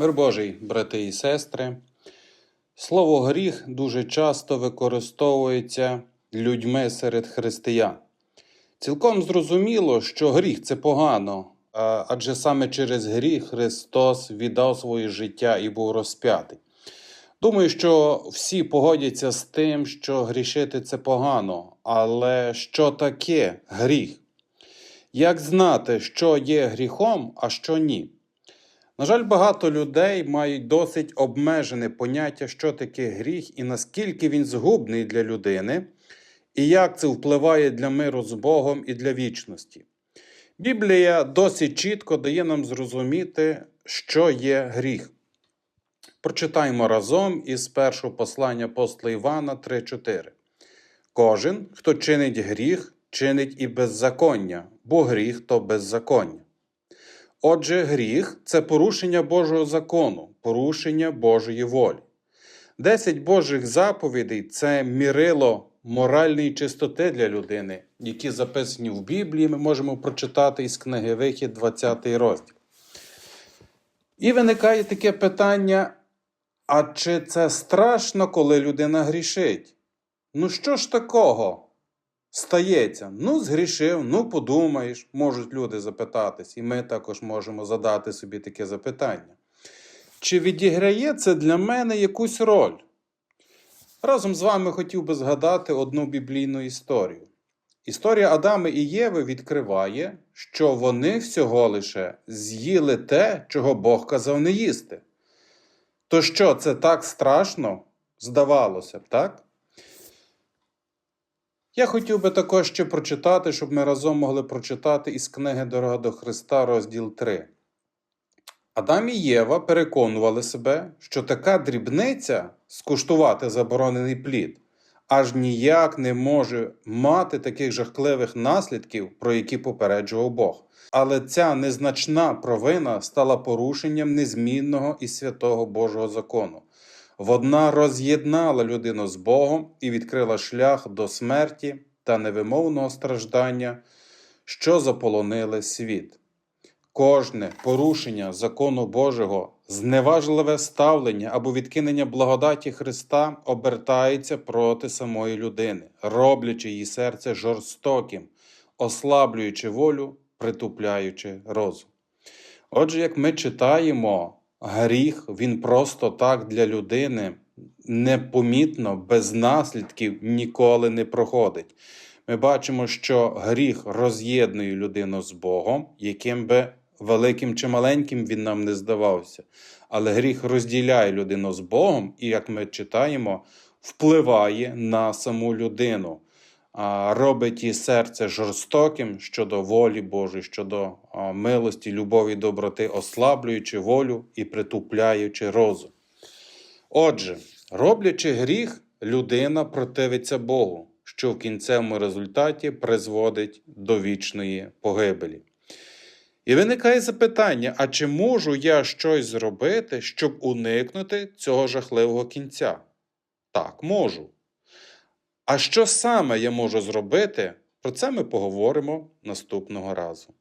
Мир Божий, брати і сестри. Слово гріх дуже часто використовується людьми серед християн. Цілком зрозуміло, що гріх це погано, адже саме через гріх Христос віддав своє життя і був розп'ятий. Думаю, що всі погодяться з тим, що грішити це погано, але що таке гріх? Як знати, що є гріхом, а що ні? На жаль, багато людей мають досить обмежене поняття, що таке гріх і наскільки він згубний для людини, і як це впливає для миру з Богом і для вічності. Біблія досить чітко дає нам зрозуміти, що є гріх. Прочитаємо разом із першого послання апостола Івана 3:4. Кожен, хто чинить гріх, чинить і беззаконня, бо гріх то беззаконня. Отже, гріх це порушення Божого закону, порушення Божої волі. Десять Божих заповідей це мірило моральної чистоти для людини, які записані в Біблії, ми можемо прочитати із книги Вихід, 20 розділ. І виникає таке питання: а чи це страшно, коли людина грішить? Ну що ж такого? Стається, ну згрішив, ну подумаєш, можуть люди запитатись, і ми також можемо задати собі таке запитання. Чи відіграє це для мене якусь роль? Разом з вами хотів би згадати одну біблійну історію. Історія Адами і Єви відкриває, що вони всього лише з'їли те, чого Бог казав не їсти. То що, це так страшно? Здавалося б, так? Я хотів би також ще прочитати, щоб ми разом могли прочитати із книги Дорога до Христа, розділ 3. Адам і Єва переконували себе, що така дрібниця скуштувати заборонений плід аж ніяк не може мати таких жахливих наслідків, про які попереджував Бог. Але ця незначна провина стала порушенням незмінного і святого Божого закону. Вона роз'єднала людину з Богом і відкрила шлях до смерті та невимовного страждання, що заполонили світ. Кожне порушення закону Божого, зневажливе ставлення або відкинення благодаті Христа обертається проти самої людини, роблячи її серце жорстоким, ослаблюючи волю, притупляючи розум. Отже, як ми читаємо, гріх він просто так для людини непомітно, без наслідків ніколи не проходить. Ми бачимо, що гріх роз'єднує людину з Богом, яким би великим чи маленьким він нам не здавався. Але гріх розділяє людину з Богом, і, як ми читаємо, впливає на саму людину, робить її серце жорстоким щодо волі Божої, щодо милості, любові, доброти, ослаблюючи волю і притупляючи розум. Отже, роблячи гріх, людина противиться Богу, що в кінцевому результаті призводить до вічної погибелі. І виникає запитання: а чи можу я щось зробити, щоб уникнути цього жахливого кінця? Так, можу. А що саме я можу зробити? Про це ми поговоримо наступного разу.